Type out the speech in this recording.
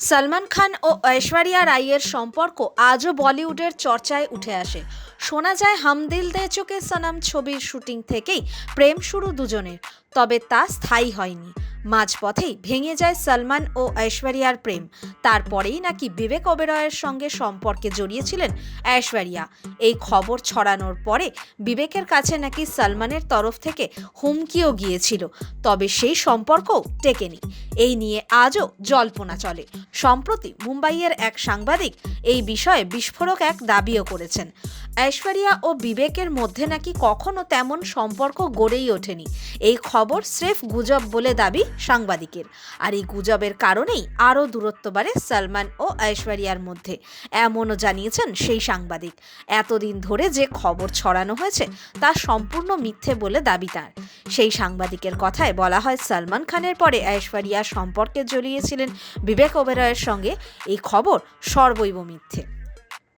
সলমান খান ও ঐশ্বরিয়া রাইয়ের সম্পর্ক আজও বলিউডের চর্চায় উঠে আসে। শোনা যায়, হামদিল দে চোকে সনাম ছবির শুটিং থেকেই প্রেম শুরু দুজনের, তবে তা স্থায়ী হয়নি। মাঝপথেই ভেঙে যায় সলমান ও ঐশ্বরিয়ার প্রেম। তারপরেই নাকি বিবেক ওবেরয়ের সঙ্গে সম্পর্কে জড়িয়েছিলেন ঐশ্বরিয়া। এই খবর ছড়ানোর পরে বিবেকের কাছে নাকি সলমানের তরফ থেকে হুমকিও গিয়েছিল, তবে সেই সম্পর্কও টেকেনি। এই নিয়ে আজও জল্পনা চলে। সম্প্রতি মুম্বাইয়ের এক সাংবাদিক এই বিষয়ে বিস্ফোরক এক দাবিও করেছেন। ঐশ্বরিয়া ও বিবেকের মধ্যে নাকি কখনো তেমন সম্পর্ক গড়েই ওঠেনি। এই খবর স্রেফ গুজব বলে দাবি সাংবাদিকের। আর এই গুজবের কারণেই আরও দূরত্ব বাড়ে সলমান ও ঐশ্বরিয়ার মধ্যে, এমনও জানিয়েছেন সেই সাংবাদিক। এতদিন ধরে যে খবর ছড়ানো হয়েছে, তা সম্পূর্ণ মিথ্যে বলে দাবি তার। সেই সাংবাদিকের কথায় বলা হয়, সলমান খানের পরে ঐশ্বরিয়া সম্পর্কে জড়িয়েছিলেন বিবেক ওবেরয়ের সঙ্গে। এই খবর সর্বৈব মিথ্যে।